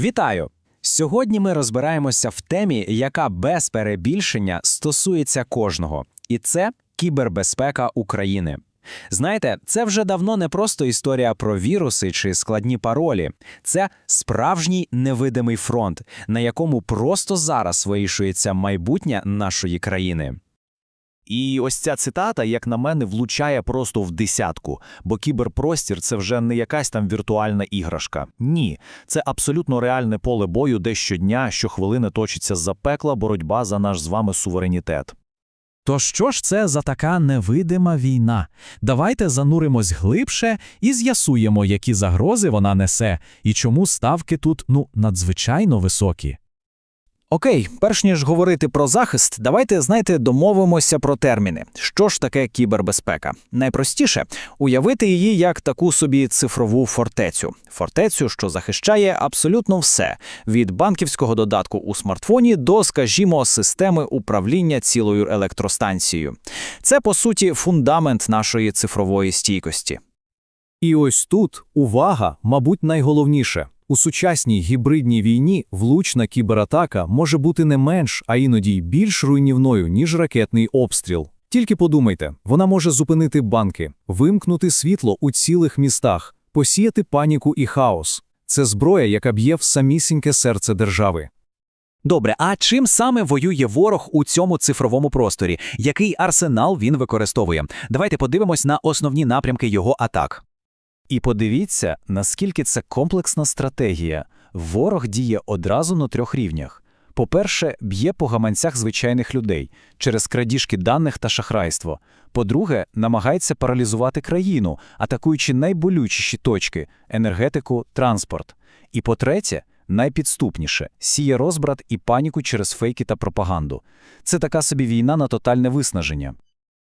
Вітаю! Сьогодні ми розбираємося в темі, яка без перебільшення стосується кожного, і це кібербезпека України. Знаєте, це вже давно не просто історія про віруси чи складні паролі, це справжній невидимий фронт, на якому просто зараз вирішується майбутнє нашої країни. І ось ця цитата, як на мене, влучає просто в десятку, бо кіберпростір це вже не якась там віртуальна іграшка. Ні, це абсолютно реальне поле бою, де щодня, щохвилини точиться запекла боротьба за наш з вами суверенітет. То що ж це за така невидима війна? Давайте зануримось глибше і з'ясуємо, які загрози вона несе, і чому ставки тут ну надзвичайно високі. Окей, перш ніж говорити про захист, давайте, знаєте, домовимося про терміни. Що ж таке кібербезпека? Найпростіше уявити її як таку собі цифрову фортецю. Фортецю, що захищає абсолютно все від банківського додатку у смартфоні до, скажімо, системи управління цілою електростанцією. Це, по суті, фундамент нашої цифрової стійкості. І ось тут увага, мабуть, найголовніше. У сучасній гібридній війні влучна кібератака може бути не менш, а іноді й більш руйнівною, ніж ракетний обстріл. Тільки подумайте, вона може зупинити банки, вимкнути світло у цілих містах, посіяти паніку і хаос. Це зброя, яка б'є в самісіньке серце держави. Добре, а чим саме воює ворог у цьому цифровому просторі? Який арсенал він використовує? Давайте подивимось на основні напрямки його атак. І подивіться, наскільки це комплексна стратегія. Ворог діє одразу на трьох рівнях. По-перше, б'є по гаманцях звичайних людей через крадіжки даних та шахрайство. По-друге, намагається паралізувати країну, атакуючи найболючіші точки енергетику, транспорт. І по-третє, найпідступніше сіє розбрат і паніку через фейки та пропаганду. Це така собі війна на тотальне виснаження.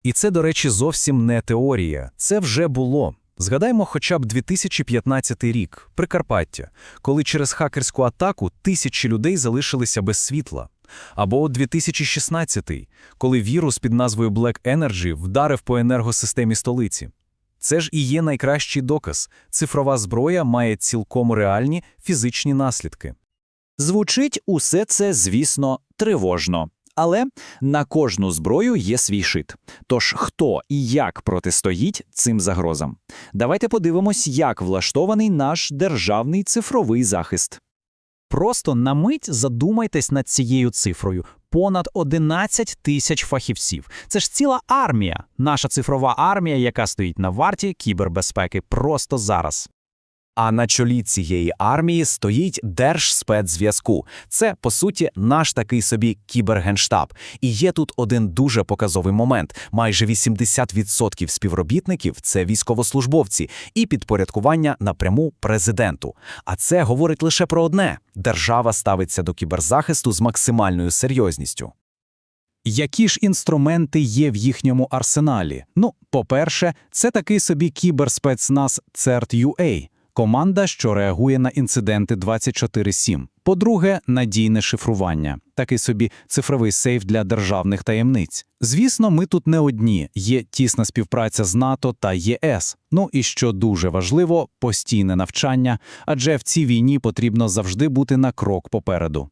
І це, до речі, зовсім не теорія. Це вже було. Згадаймо хоча б 2015 рік, Прикарпаття, коли через хакерську атаку тисячі людей залишилися без світла. Або 2016, коли вірус під назвою Black Energy вдарив по енергосистемі столиці. Це ж і є найкращий доказ. Цифрова зброя має цілком реальні фізичні наслідки. Звучить усе це, звісно, тривожно. Але на кожну зброю є свій шит. Тож хто і як протистоїть цим загрозам? Давайте подивимось, як влаштований наш державний цифровий захист. Просто на мить задумайтесь над цією цифрою. Понад 11 тисяч фахівців. Це ж ціла армія, наша цифрова армія, яка стоїть на варті кібербезпеки просто зараз. А на чолі цієї армії стоїть Держспецзв'язку. Це, по суті, наш такий собі кібергенштаб. І є тут один дуже показовий момент: майже 80% співробітників це військовослужбовці і підпорядкування напряму президенту. А це говорить лише про одне: держава ставиться до кіберзахисту з максимальною серйозністю. Які ж інструменти є в їхньому арсеналі? Ну, по-перше, це такий собі кіберспецназ CERT-UA – команда, що реагує на інциденти 24-7. По-друге, надійне шифрування, такий собі цифровий сейф для державних таємниць. Звісно, ми тут не одні, є тісна співпраця з НАТО та ЄС. Ну і що дуже важливо, постійне навчання, адже в цій війні потрібно завжди бути на крок попереду.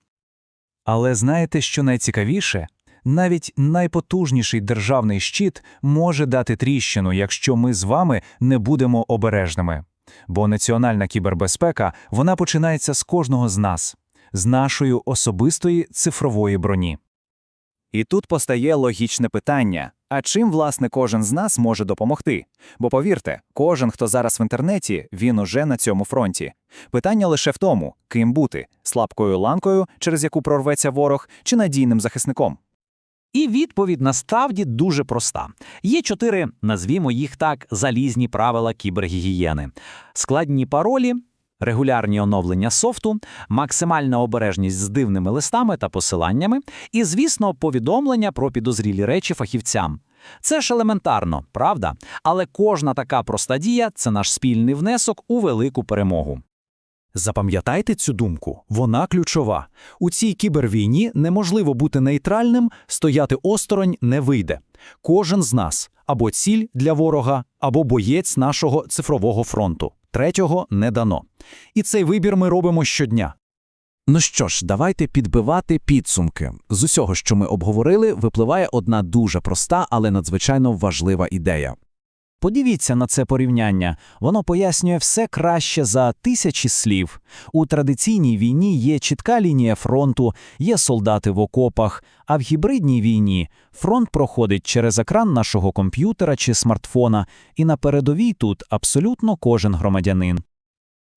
Але знаєте, що найцікавіше? Навіть найпотужніший державний щит може дати тріщину, якщо ми з вами не будемо обережними. Бо національна кібербезпека вона починається з кожного з нас, з нашої особистої цифрової броні. І тут постає логічне питання: а чим, власне, кожен з нас може допомогти? Бо повірте, кожен, хто зараз в інтернеті, він уже на цьому фронті. Питання лише в тому, ким бути слабкою ланкою, через яку прорветься ворог, чи надійним захисником. І відповідь насправді дуже проста. Є чотири, назвімо їх так, залізні правила кібергігієни: складні паролі, регулярні оновлення софту, максимальна обережність з дивними листами та посиланнями, і, звісно, повідомлення про підозрілі речі фахівцям. Це ж елементарно, правда? Але кожна така проста дія це наш спільний внесок у велику перемогу. Запам'ятайте цю думку, вона ключова. У цій кібервійні неможливо бути нейтральним, стояти осторонь не вийде. Кожен з нас або ціль для ворога, або боєць нашого цифрового фронту. Третього не дано. І цей вибір ми робимо щодня. Ну що ж, давайте підбивати підсумки. З усього, що ми обговорили, випливає одна дуже проста, але надзвичайно важлива ідея. Подивіться на це порівняння. Воно пояснює все краще за тисячі слів. У традиційній війні є чітка лінія фронту, є солдати в окопах, а в гібридній війні фронт проходить через екран нашого комп'ютера чи смартфона, і на передовій тут абсолютно кожен громадянин.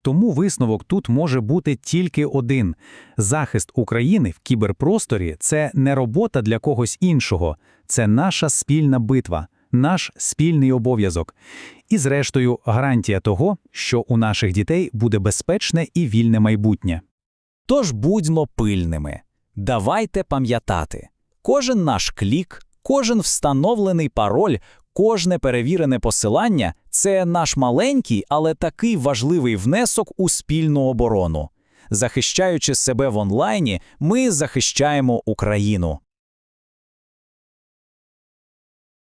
Тому висновок тут може бути тільки один: захист України в кіберпросторі це не робота для когось іншого, це наша спільна битва, наш спільний обов'язок. І, зрештою, гарантія того, що у наших дітей буде безпечне і вільне майбутнє. Тож будьмо пильними. Давайте пам'ятати. Кожен наш клік, кожен встановлений пароль, кожне перевірене посилання це наш маленький, але такий важливий внесок у спільну оборону. Захищаючи себе в онлайні, ми захищаємо Україну.